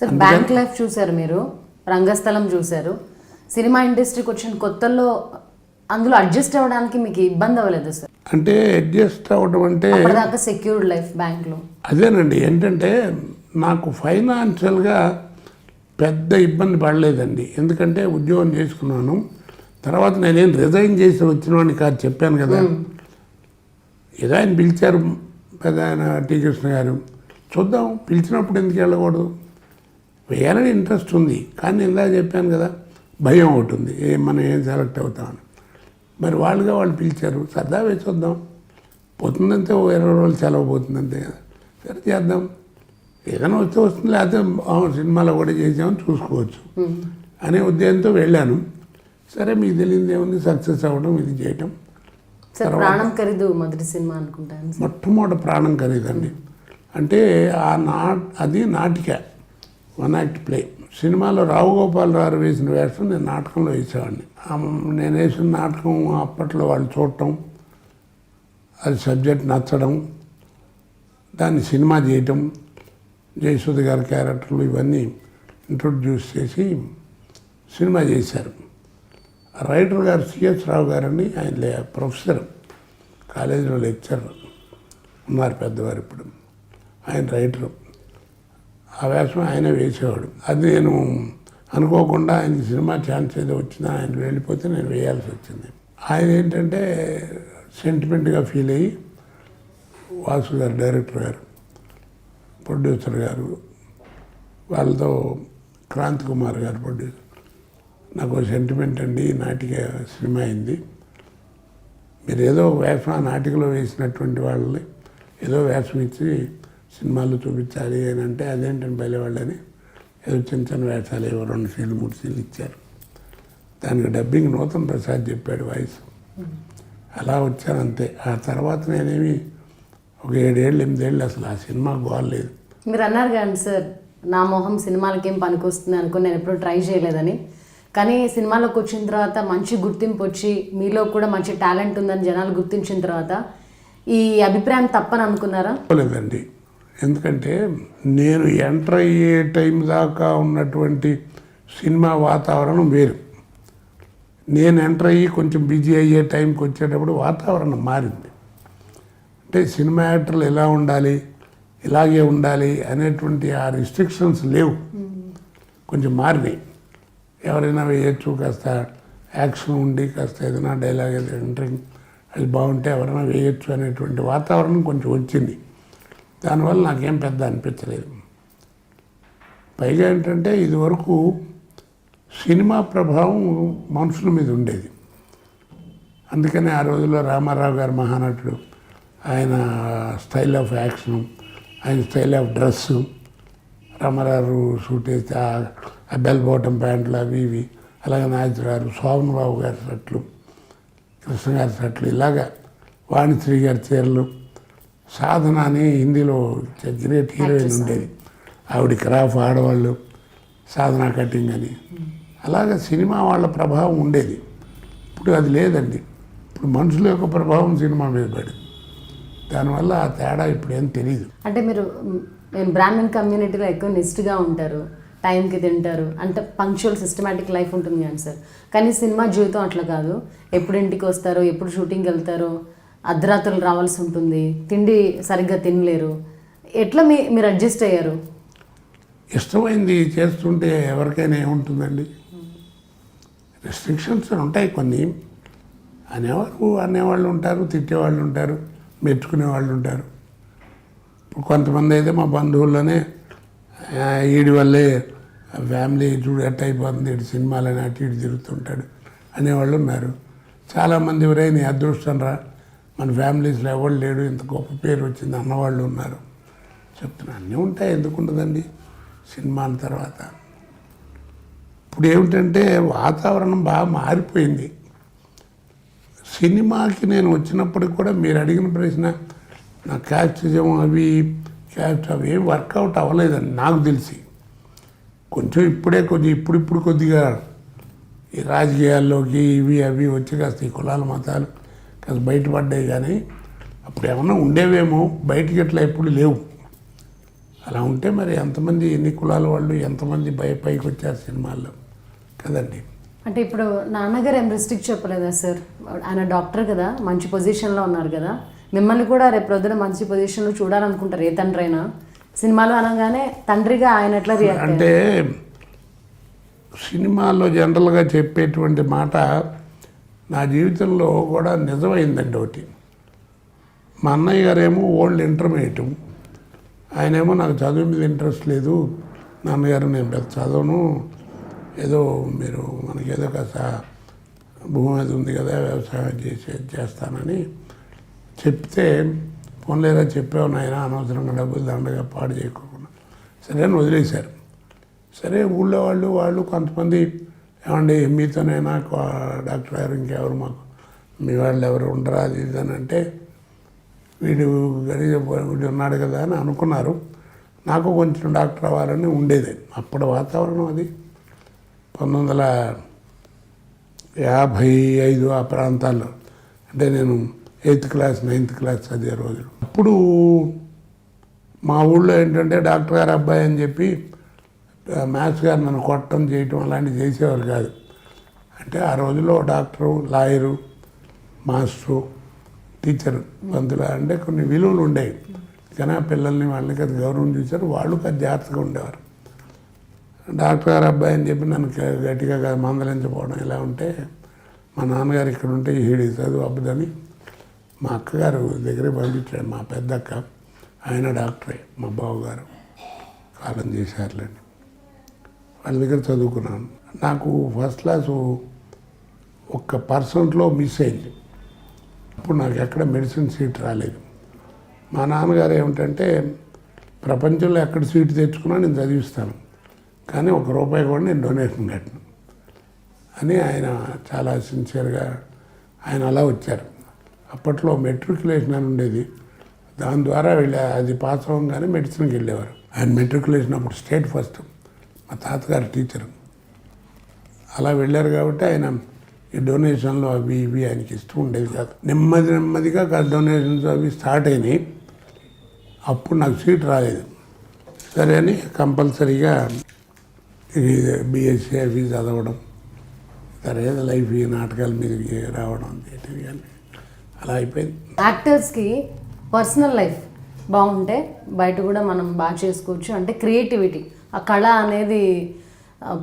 Sir bank life చూశారు మీరు? రంగస్థలం చూశారు? సినిమా ఇండస్ట్రీకి వచ్చిన కొత్తల్లో అందులో అడ్జస్ట్ అవ్వడానికి మీకు ఇబ్బంది అవ్వలేదు సార్? అంటే అడ్జస్ట్ అవ్వడం అంటే సెక్యూర్డ్ లైఫ్ బ్యాంక్లో అదేనండి. ఏంటంటే నాకు ఫైనాన్షియల్గా పెద్ద ఇబ్బంది పడలేదండి. ఎందుకంటే ఉద్యోగం చేసుకున్నాను. తర్వాత నేనేం రిజైన్ చేసి వచ్చినవాడిని కాదు చెప్పాను కదా. ఏదో ఆయన పిలిచారు పెద్ద ఆయన టీ కృష్ణ గారు. చూద్దాం పిలిచినప్పుడు ఎందుకు వెళ్ళకూడదు? వేయాలని ఇంట్రెస్ట్ ఉంది. కానీ ఇందా చెప్పాను కదా భయం ఒకటి ఉంది. ఏ మనం ఏం సెలెక్ట్ అవుతామని. మరి వాళ్ళుగా వాళ్ళు పిలిచారు. సరదా వేసి చూద్దాం పోతుందంతే ఓ ఇరవై రోజులు సెలవు పోతుందంతే కదా. సరే చేద్దాం. ఏదైనా వస్తే వస్తుంది. లేకపోతే సినిమాలో కూడా చేసామని చూసుకోవచ్చు. అనే ఉద్దేశంతో వెళ్ళాను. సరే మీకు తెలియదు ఏముంది? సక్సెస్ అవ్వడం ఇది చేయటం. సార్ ప్రాణం ఖరీదు మొదటి సినిమా అనుకుంటాను మొట్టమొదటి ప్రాణం ఖరీదండి అంటే ఆ నా అది నాటిక. One act play. సినిమాలో రావుగోపాల్ గోపాల్ వేసిన వేషం నేను నాటకంలో వేసేవాడిని. నేను వేసిన నాటకం అప్పట్లో వాళ్ళు చూడటం అది సబ్జెక్ట్ నచ్చడం దాన్ని సినిమా చేయటం జయసుధ గారి క్యారెక్టర్లు ఇవన్నీ ఇంట్రొడ్యూస్ చేసి సినిమా చేశారు. రైటర్ గారు సిఎస్ రావు గారని ఆయన లే- ప్రొఫెసర్ కాలేజీలో లెక్చరర్ ఉన్నారు పెద్దవారు ఇప్పుడు. ఆయన రైటరు. ఆ వేషం ఆయన వేసేవాడు. అది నేను అనుకోకుండా ఆయనకి సినిమా ఛాన్స్ ఏదో వచ్చినా ఆయన వెళ్ళిపోతే నేను వేయాల్సి వచ్చింది. ఆయన ఏంటంటే సెంటిమెంట్గా ఫీల్ అయ్యి వాసు గారు డైరెక్టర్ గారు ప్రొడ్యూసర్ గారు వాళ్ళతో క్రాంతి కుమార్ గారు ప్రొడ్యూసర్ నాకు సెంటిమెంట్ అండి నాటిక సినిమా అయింది. మీరు ఏదో వేషం ఆ నాటికలో వేసినటువంటి వాళ్ళని ఏదో వేషం ఇచ్చి సినిమాలు చూపించాలి అని అంటే అదేంటని బయలువాళ్ళని ఏదో చిన్న చిన్న వేషాలు ఏవో రెండు సీన్లు మూడు సీన్లు ఇచ్చారు. దానికి డబ్బింగ్ నూతన్ ప్రసాద్ చెప్పాడు వాయిస్. అలా వచ్చాను అంతే. ఆ తర్వాత నేనేమి ఒక ఏడేళ్ళు ఎనిమిదేళ్ళు అసలు ఆ సినిమా గోలేదు మీరు అన్నారు కానీ సార్ నా మొహం సినిమాలకి ఏం పనికొస్తుంది అనుకుని నేను ఎప్పుడు ట్రై చేయలేదని. కానీ సినిమాలోకి వచ్చిన తర్వాత మంచి గుర్తింపు వచ్చి మీలో కూడా మంచి టాలెంట్ ఉందని జనాలు గుర్తించిన తర్వాత ఈ అభిప్రాయం తప్పని అనుకున్నారా? లేదండి ఎందుకంటే నేను ఎంటర్ అయ్యే టైం దాకా ఉన్నటువంటి సినిమా వాతావరణం వేరు. నేను ఎంటర్ అయ్యి కొంచెం బిజీ అయ్యే టైంకి వచ్చేటప్పుడు వాతావరణం మారింది. అంటే సినిమా యాక్టర్లు ఎలా ఉండాలి ఇలాగే ఉండాలి అనేటువంటి ఆ రిస్ట్రిక్షన్స్ లేవు. కొంచెం మారినాయి. ఎవరైనా వేయచ్చు కాస్త యాక్షన్ ఉండి కాస్త ఏదైనా డైలాగ్ ఏదైనా ఎంటరింగ్ అది బాగుంటే ఎవరైనా వేయచ్చు అనేటువంటి వాతావరణం కొంచెం వచ్చింది. దానివల్ల నాకేం పెద్ద అనిపించలేదు. పైగా ఏంటంటే ఇదివరకు సినిమా ప్రభావం మనుషుల మీద ఉండేది. అందుకనే ఆ రోజుల్లో రామారావు గారు మహానటుడు. ఆయన స్టైల్ ఆఫ్ యాక్షన్ ఆయన style of dress Ramarao suit వేస్తే ఆ- ఆ బెల్ బాటం ప్యాంట్లు అవి ఇవి అలాగే నాయకుడు గారు శోభన్ బాబు గారి షర్ట్లు కృష్ణ గారి షర్ట్లు ఇలాగా వాణిశ్రీ గారి చీరలు సాధన అని హిందీలో గ్రేట్ హీరోయిన్ ఉండేది. ఆవిడ క్రాఫ్ ఆడవాళ్ళు సాధన కటింగ్ అని. అలాగే సినిమా వాళ్ళ ప్రభావం ఉండేది. ఇప్పుడు అది లేదండి. ఇప్పుడు మనుషుల యొక్క ప్రభావం సినిమా మీద పడింది. దానివల్ల ఆ తేడా ఇప్పుడు ఏం తెలియదు అంటే మీరు నేను బ్రాహ్మణ్ కమ్యూనిటీలో ఎక్కువ నిష్ఠగా ఉంటారు టైంకి తింటారు అంటే పంక్చువల్ సిస్టమేటిక్ లైఫ్ ఉంటుంది కానీ సార్. కానీ సినిమా జీవితం అట్లా కాదు. ఎప్పుడు ఇంటికి వస్తారో ఎప్పుడు షూటింగ్కి వెళ్తారో అర్ధరాత్రులు రావాల్సి ఉంటుంది. తిండి సరిగ్గా తినలేరు. ఎట్లా మీ మీరు అడ్జస్ట్ అయ్యారు? ఇష్టమైంది చేస్తుంటే ఎవరికైనా ఏముంటుందండి? రెస్ట్రిక్షన్స్ ఉంటాయి కొన్ని. అనేవారు అనేవాళ్ళు ఉంటారు తిట్టేవాళ్ళు ఉంటారు మెచ్చుకునే వాళ్ళు ఉంటారు. ఇప్పుడు కొంతమంది అయితే మా బంధువుల్లోనే వీడి వల్లే ఫ్యామిలీ చూడు ఎట్ అయిపోతుంది ఇటు సినిమాలని అటు ఇటు తిరుగుతుంటాడు అనేవాళ్ళు ఉన్నారు. చాలామంది ఎవరైనా అదృష్టం రా మన ఫ్యామిలీస్లో ఎవరు లేడు ఇంత గొప్ప పేరు వచ్చింది అన్నవాళ్ళు ఉన్నారు. చెప్తున్నా అన్నీ ఉంటాయి ఎందుకు ఉండదండి? సినిమా తర్వాత. ఇప్పుడు ఏమిటంటే వాతావరణం బాగా మారిపోయింది. సినిమాకి నేను వచ్చినప్పటికి కూడా మీరు అడిగిన ప్రశ్న నా క్యాస్టిజం అవి క్యాస్ట్ అవి ఏం వర్కౌట్ అవ్వలేదండి నాకు తెలిసి. కొంచెం ఇప్పుడే కొంచెం ఇప్పుడిప్పుడు కొద్దిగా ఈ రాజకీయాల్లోకి ఇవి అవి వచ్చి కాస్త ఈ కులాల మతాలు కాస్త బయటపడ్డాయి కానీ అప్పుడు ఏమన్నా ఉండేవేమో బయటికి ఎట్లా ఎప్పుడు లేవు. అలా ఉంటే మరి ఎంతమంది ఎన్ని కులాల వాళ్ళు ఎంతమంది పై పైకి వచ్చారు సినిమాల్లో కదండి. అంటే ఇప్పుడు నాన్నగారు ఏం రిస్ట్రిక్ట్ చెప్పలేదా సార్? ఆయన డాక్టర్ కదా మంచి పొజిషన్లో ఉన్నారు కదా. మిమ్మల్ని కూడా రేపు ప్రొద్దున మంచి పొజిషన్లో చూడాలనుకుంటారు ఏ తండ్రి అయినా సినిమాలు అనగానే తండ్రిగా ఆయన ఎట్లా రియాక్ట్ అంటే సినిమాల్లో జనరల్గా చెప్పేటువంటి మాట నా జీవితంలో కూడా నిజమైందండి ఒకటి. మా అన్నయ్య గారేమో ఓల్డ్ ఇంటర్మీడియట్. ఆయనేమో నాకు చదువు మీద ఇంట్రెస్ట్ లేదు. నాన్నగారు నేను పెద్ద చదవను. ఏదో మీరు మనకి ఏదో కాస్త భూమి అది ఉంది కదా వ్యవసాయం చేసే చేస్తానని చెప్తే పోన్లేరా చెప్పావు నాయన అనవసరంగా డబ్బులు దండగా పాడు చేయకుండా. సరే అని వదిలేశారు. సరే ఊళ్ళో వాళ్ళు వాళ్ళు కొంతమంది ఏమండి మీతోనైనా డాక్టర్ గారు ఇంకెవరు మాకు? మీ వాళ్ళు ఎవరు ఉండరా అది ఇది అని అంటే వీడు గరీబ్ వీడు ఉన్నాడు కదా అని అనుకున్నారు. నాకు కొంచెం డాక్టర్ అవ్వాలని ఉండేది. అప్పుడు వాతావరణం అది. పంతొమ్మిది వందల యాభై ఐదు ఆ ప్రాంతాల్లో. అంటే నేను ఎయిత్ క్లాస్ నైన్త్ క్లాస్ చదివే రోజులు. అప్పుడు మా ఊళ్ళో ఏంటంటే డాక్టర్ గారు అబ్బాయి అని చెప్పి మ్యాథ్స్ గారు నన్ను కొట్టడం చేయటం అలాంటివి చేసేవారు కాదు. అంటే ఆ రోజుల్లో డాక్టరు లాయరు మాస్టరు టీచరు పంతులు అంటే కొన్ని విలువలు ఉండేవి. కానీ పిల్లల్ని వాళ్ళకి అది గౌరవం చూశారు. వాళ్ళు పెద్ద జాగ్రత్తగా ఉండేవారు. డాక్టర్ గారు అబ్బాయి అని చెప్పి నన్ను గట్టిగా మందలించకపోవడం ఇలా ఉంటే మా నాన్నగారు ఇక్కడ ఉంటే హీడి చదువు అబ్బదని మా అక్కగారు దగ్గరే పంపించాడు మా పెద్దక్క. ఆయన డాక్టరే మా బావగారు. కాలం చేశారులేండి. వాళ్ళ దగ్గర చదువుకున్నాను. నాకు ఫస్ట్ క్లాసు ఒక్క పర్సెంట్లో మిస్ అయింది. అప్పుడు నాకు ఎక్కడ మెడిసిన్ సీట్ రాలేదు. మా నాన్నగారు ఏమిటంటే ప్రపంచంలో ఎక్కడ సీటు తెచ్చుకున్నా నేను చదివిస్తాను. కానీ ఒక రూపాయి కూడా నేను డొనేషన్ కట్టను అని ఆయన చాలా సిన్సియర్గా ఆయన అలా వచ్చారు. అప్పట్లో మెట్రికులేషన్ అని ఉండేది. దాని ద్వారా వెళ్ళే అది పాస్ అవ్వగానే మెడిసిన్కి వెళ్ళేవారు. ఆయన మెట్రికులేషన్ అప్పుడు స్టేట్ ఫస్ట్ మా తాతగారు టీచరు. అలా వెళ్ళారు కాబట్టి ఆయన ఈ డొనేషన్లు అవి ఇవి ఆయనకి ఇష్టం ఉండేది కాదు. నెమ్మది నెమ్మదిగా డొనేషన్స్ అవి స్టార్ట్ అయినాయి. అప్పుడు నాకు సీట్ రాలేదు. సరే అని కంపల్సరీగా బీఎస్సీ అవి చదవడం తర్వాత లైఫ్ ఈ నాటకాల మీద రావడం కానీ అలా అయిపోయింది. యాక్టర్స్కి పర్సనల్ లైఫ్ బాగుంటే బయట కూడా మనం బాగా చేసుకోవచ్చు. అంటే క్రియేటివిటీ. ఆ కళ అనేది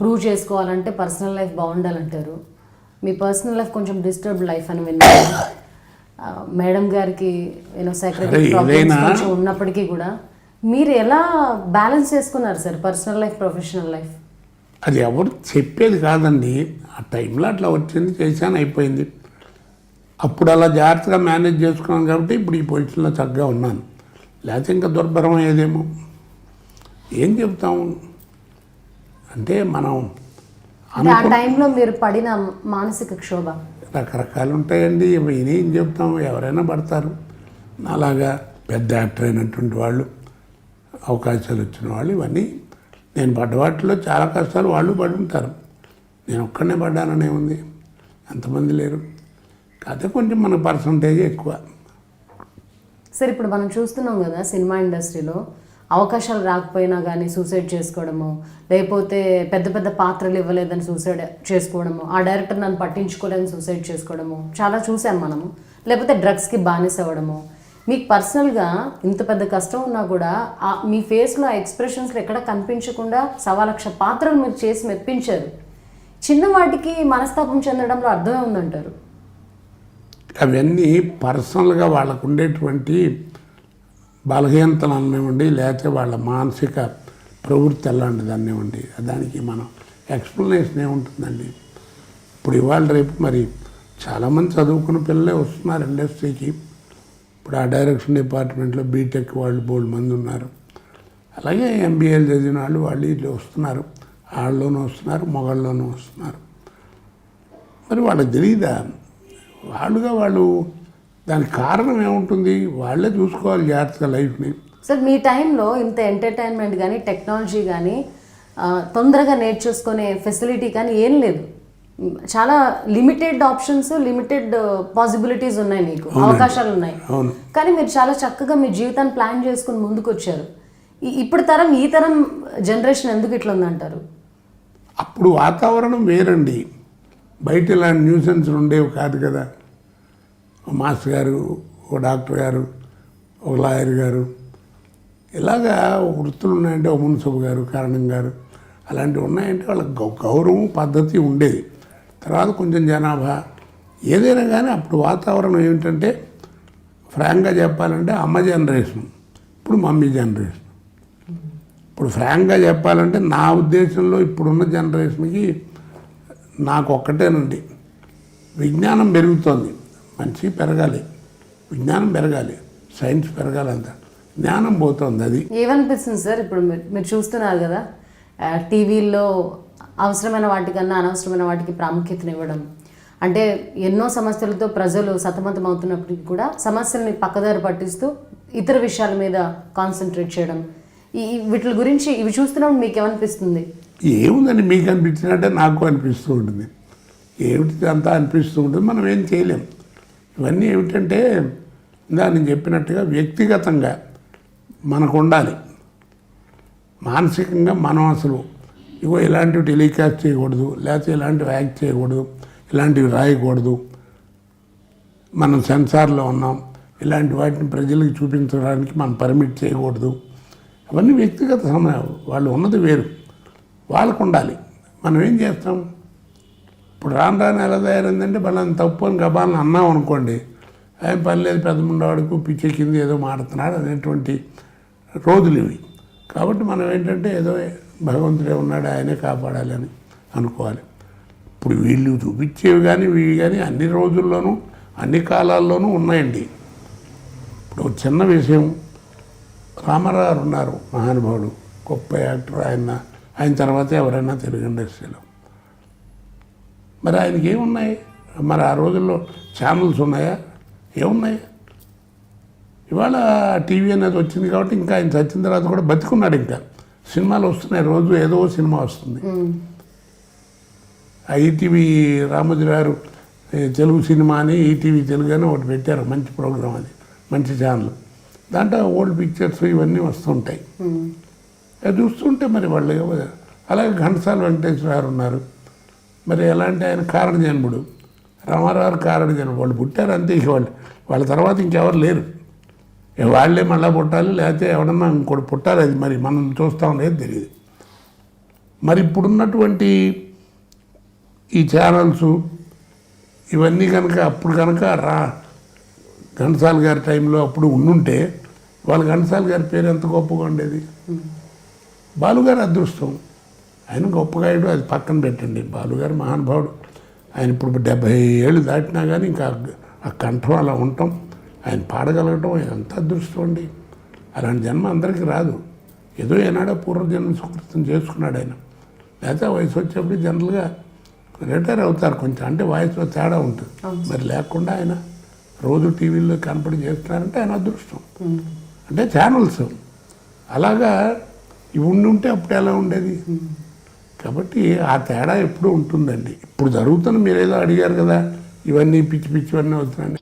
ప్రూవ్ చేసుకోవాలంటే పర్సనల్ లైఫ్ బాగుండాలంటారు. మీ పర్సనల్ లైఫ్ కొంచెం డిస్టర్బ్డ్ లైఫ్ అని విన్నాను. మేడం గారికి యూనో సెక్రటరీ కొంచెం ఉన్నప్పటికీ కూడా మీరు ఎలా బ్యాలెన్స్ చేసుకున్నారు sir personal life professional life అది ఎవరు చెప్పేది కాదండి. ఆ టైంలో అట్లా వచ్చింది చేశాను అయిపోయింది. అప్పుడు అలా జాగ్రత్తగా మేనేజ్ చేసుకున్నాను కాబట్టి ఇప్పుడు ఈ పొజిషన్లో చక్కగా ఉన్నాను. లేకపోతే ఇంకా దుర్భరం అయ్యేదేమో ఏం చెప్తాము అంటే మనం ఆ టైంలో మీరు పడిన మానసిక క్షోభ. రకరకాలు ఉంటాయండి ఏం చెప్తాం ఎవరైనా పడతారు. అలాగా పెద్ద యాక్టర్ అయినటువంటి వాళ్ళు అవకాశాలు వచ్చిన వాళ్ళు ఇవన్నీ. నేను పడ్డ వాటిలో చాలా కష్టాలు వాళ్ళు పడి ఉంటారు. నేను ఒక్కడనే పడ్డాననే ఉంది. ఎంతమంది లేరు. కాకపోతే కొంచెం మన పర్సంటేజ్ ఎక్కువ. సార్ ఇప్పుడు మనం చూస్తున్నాం కదా సినిమా ఇండస్ట్రీలో అవకాశాలు రాకపోయినా కానీ సూసైడ్ చేసుకోవడము లేకపోతే పెద్ద పెద్ద పాత్రలు ఇవ్వలేదని సూసైడ్ చేసుకోవడము ఆ డైరెక్టర్ నన్ను పట్టించుకోలేదని సూసైడ్ చేసుకోవడము చాలా చూసాం మనము. లేకపోతే డ్రగ్స్కి బానిస అవ్వడము. మీకు పర్సనల్గా ఇంత పెద్ద కష్టం ఉన్నా కూడా ఆ మీ ఫేస్లో ఆ ఎక్స్ప్రెషన్స్లో ఎక్కడ కనిపించకుండా సవా లక్ష పాత్రలు మీరు చేసి మెప్పించారు. చిన్న వాటికి మనస్తాపం చెందడంలో అర్థమే ఉందంటారు. అవన్నీ పర్సనల్గా వాళ్ళకు ఉండేటువంటి బలహీనతలు అనివ్వండి లేకపోతే వాళ్ళ మానసిక ప్రవృత్తి ఎలాంటిది అనివ్వండి దానికి మనం ఎక్స్ప్లెనేషన్ ఏముంటుందండి ఇప్పుడు ఇవాళ రేపు మరి చాలామంది చదువుకున్న పిల్లలే వస్తున్నారు ఇండస్ట్రీకి. ఇప్పుడు ఆ డైరెక్షన్ డిపార్ట్మెంట్లో బీటెక్ వాళ్ళు బోల్డ్ మంది ఉన్నారు. అలాగే ఎంబీఏలు చదివిన వాళ్ళు వాళ్ళు ఇట్లా వస్తున్నారు. ఆళ్ళలోనూ వస్తున్నారు మొగాళ్ళలోనూ వస్తున్నారు. మరి వాళ్ళకి తెలియదా వాళ్ళుగా వాళ్ళు దానికి కారణం ఏముంటుంది? వాళ్ళే చూసుకోవాలి జాగ్రత్తగా లైఫ్ని. సార్ మీ టైంలో ఇంత ఎంటర్టైన్మెంట్ కానీ టెక్నాలజీ కానీ తొందరగా నేర్చేసుకునే ఫెసిలిటీ కానీ ఏం లేదు. చాలా లిమిటెడ్ ఆప్షన్స్ లిమిటెడ్ పాసిబిలిటీస్ ఉన్నాయి మీకు అవకాశాలు ఉన్నాయి. కానీ మీరు చాలా చక్కగా మీ జీవితాన్ని ప్లాన్ చేసుకుని ముందుకు వచ్చారు ఇప్పుడు తరం ఈ తరం జనరేషన్ ఎందుకు ఇట్లా ఉందంటారు? అప్పుడు వాతావరణం వేరండి. బయట ఇలాంటి న్యూసెన్స్ ఉండేవి కాదు కదా. మాస్టర్ గారు ఒక డాక్టర్ గారు ఒక లాయర్ గారు. ఇలాగా వృత్తులు ఉన్నాయంటే ఒక మున్సిపల్ గారు కారణం గారు. అలాంటివి ఉన్నాయంటే వాళ్ళకి గౌరవం పద్ధతి ఉండేది. తర్వాత కొంచెం జనాభా. ఏదైనా కానీ అప్పుడు వాతావరణం ఏమిటంటే ఫ్రాంక్గా చెప్పాలంటే అమ్మ జనరేషన్. ఇప్పుడు మమ్మీ జనరేషన్. ఇప్పుడు ఫ్రాంక్గా చెప్పాలంటే నా ఉద్దేశంలో ఇప్పుడున్న జనరేషన్కి నాకు ఒక్కటేనండి విజ్ఞానం పెరుగుతోంది. మనిషి పెరగాలి. విజ్ఞానం పెరగాలి. సైన్స్ పెరగాలి అంత జ్ఞానం పోతుంది అది. ఏమనిపిస్తుంది సార్? ఇప్పుడు మీరు చూస్తున్నారు కదా టీవీల్లో అవసరమైన వాటికన్నా అనవసరమైన వాటికి ప్రాముఖ్యతనివ్వడం. అంటే ఎన్నో సమస్యలతో ప్రజలు సతమతం అవుతున్నప్పటికీ కూడా సమస్యల్ని పక్కదారి పట్టిస్తూ ఇతర విషయాల మీద కాన్సన్ట్రేట్ చేయడం. ఈ వీటి గురించి ఇవి చూస్తున్నప్పుడు మీకు ఏమనిపిస్తుంది? ఏముందని మీకు అనిపించినట్టే నాకు అనిపిస్తూ ఉంటుంది. ఏమిటి అంతా అనిపిస్తూ ఉంటుంది. మనం ఏం చేయలేం. ఇవన్నీ ఏమిటంటే ఇందా నేను చెప్పినట్టుగా వ్యక్తిగతంగా మనకు ఉండాలి మానసికంగా మనం అసలు ఇగో ఇలాంటివి టెలికాస్ట్ చేయకూడదు లేకపోతే ఇలాంటివి యాక్ట్ చేయకూడదు ఇలాంటివి రాయకూడదు. మనం సెన్సార్లో ఉన్నాం ఇలాంటి వాటిని ప్రజలకు చూపించడానికి మనం పర్మిట్ చేయకూడదు. అవన్నీ వ్యక్తిగత సమయం వాళ్ళు ఉన్నది వేరు. వాళ్ళకు ఉండాలి మనం ఏం చేస్తాం? ఇప్పుడు రాను రాను ఎలా తయారైందంటే వాళ్ళని తప్పు అని గబాలను అన్నాం అనుకోండి. ఆయన పని లేదు పెద్ద ముండవాడుకు పిచ్చి కింద ఏదో మాడుతున్నాడు అనేటువంటి రోజులు ఇవి. కాబట్టి మనం ఏంటంటే ఏదో భగవంతుడే ఉన్నాడు ఆయనే కాపాడాలి అని అనుకోవాలి. ఇప్పుడు వీళ్ళు చూపించేవి కానీ వీవి కానీ అన్ని రోజుల్లోనూ అన్ని కాలాల్లోనూ ఉన్నాయండి. ఇప్పుడు చిన్న విషయం. రామారావు ఉన్నారు మహానుభావుడు గొప్ప యాక్టర్. ఆయన ఆయన తర్వాత ఎవరైనా తెలుగు ఇండస్ట్రీలో. మరి ఆయనకి ఏమున్నాయి? మరి ఆ రోజుల్లో ఛానల్స్ ఉన్నాయా? ఏమున్నాయి? ఇవాళ టీవీ అనేది వచ్చింది కాబట్టి ఇంకా ఆయన చచ్చిన తర్వాత కూడా బతికున్నాడు ఇంకా. సినిమాలు వస్తున్నాయి. రోజు ఏదో సినిమా వస్తుంది. ఆ ఈటీవీ రామోజీ గారు తెలుగు సినిమా అని ఈటీవీ తెలుగు అని ఒకటి పెట్టారు. మంచి ప్రోగ్రామ్ అది. మంచి ఛానల్. దాంట్లో ఓల్డ్ పిక్చర్స్ ఇవన్నీ వస్తుంటాయి. అది చూస్తుంటే మరి వాళ్ళు అలాగే ఘంటసాల వెంకటేశ్వర గారు ఉన్నారు. మరి ఎలాంటి ఆయన కారణ జన్ముడు రామారావు కారణ జన్ముడు వాళ్ళు పుట్టారు అంతే ఇక వాళ్ళు. వాళ్ళ తర్వాత ఇంకెవరు లేరు. వాళ్ళే మళ్ళీ పుట్టాలి లేకపోతే ఎవడన్నా ఇంకోటి పుట్టాలి. అది మరి మనం చూస్తా ఉండేది తెలియదు. మరి ఇప్పుడున్నటువంటి ఈ ఛానల్స్ ఇవన్నీ కనుక అప్పుడు కనుక రా ఘంటసాల గారి టైంలో అప్పుడు ఉండుంటే వాళ్ళ ఘంటసాల గారి పేరు ఎంత గొప్పగా ఉండేది? బాలుగారు అదృష్టం. ఆయన గొప్పగాయుడు అది పక్కన పెట్టండి. బాలుగారు మహానుభావుడు. ఆయన ఇప్పుడు డెబ్బై ఏళ్ళు దాటినా కానీ ఇంకా ఆ కంఠం అలా ఉండటం ఆయన పాడగలగటం ఎంత అదృష్టం అండి. అలాంటి జన్మ అందరికీ రాదు. ఏదో ఏనాడో పూర్వజన్మ సుకృతం చేసుకున్నాడు ఆయన. లేకపోతే వయసు వచ్చేప్పుడు జనరల్గా రిటైర్ అవుతారు కొంచెం. అంటే వయసులో తేడా ఉంటుంది. మరి లేకుండా ఆయన రోజు టీవీలో కనపడి చేస్తున్నారంటే ఆయన అదృష్టం. అంటే ఛానల్స్. అలాగా ఇవి ఉండి ఉంటే అప్పుడు ఎలా ఉండేది? కాబట్టి ఆ తేడా ఎప్పుడూ ఉంటుందండి. ఇప్పుడు జరుగుతున్న మీరు ఏదో అడిగారు కదా ఇవన్నీ పిచ్చి పిచ్చివన్నీ అవుతున్నాయండి